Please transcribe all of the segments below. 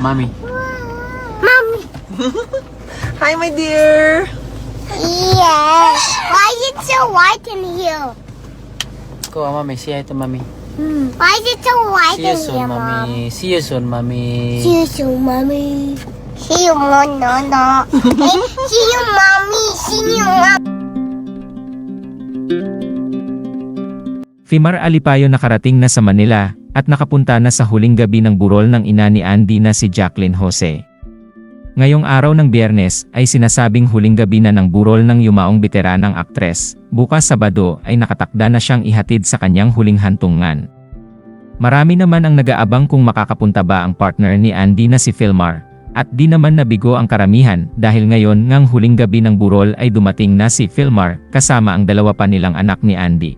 Mommy. Mommy. Hi, my dear. Yes. Why is it so white in here? Go, mommy. Say hi to mommy. Hmm. Why is it so white See you in soon, here, Mom? mommy. See you soon, mommy. See you soon, mommy. See you, no, no, no. Eh, See you, mommy. See you, mommy. Fimar Alipayo nakarating na sa Manila at nakapunta na sa huling gabi ng burol ng ina ni Andy na si Jacqueline Jose. Ngayong araw ng biyernes ay sinasabing huling gabi na ng burol ng yumaong veteranang aktres. Bukas Sabado ay nakatakda na siyang ihatid sa kanyang huling hantungan. Marami naman ang nag-aabang kung makakapunta ba ang partner ni Andy na si Philmar. At di naman nabigo ang karamihan dahil ngayon ngang huling gabi ng burol ay dumating na si Philmar kasama ang dalawa pa nilang anak ni Andy.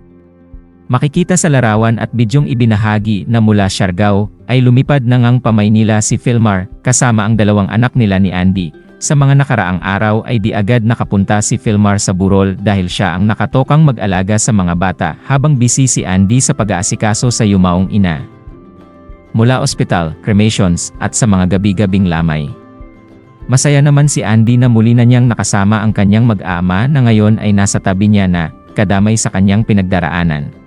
Makikita sa larawan at bidyong ibinahagi na mula Siargao, ay lumipad na ngang Pamaynila si Philmar kasama ang dalawang anak nila ni Andy. Sa mga nakaraang araw ay di agad nakapunta si Philmar sa burol dahil siya ang nakatokang mag-alaga sa mga bata habang busy si Andy sa pag-aasikaso sa yumaong ina. Mula ospital, cremations, at sa mga gabi-gabing lamay. Masaya naman si Andy na muli na niyang nakasama ang kanyang mag-ama na ngayon ay nasa tabi niya na, kadamay sa kanyang pinagdaraanan.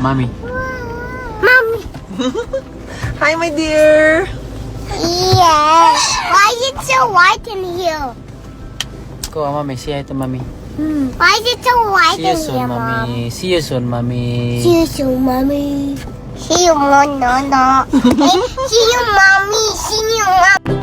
Mommy. Mommy. Hi, my dear. Yes. Why is it so white in here? Go, mommy. Say hi to mommy. Hmm. Why is it so white See you in soon, here, Mom? See you soon, mommy. See you soon, mommy. See you, no, no, no. Eh, See you, mommy. See you, mommy.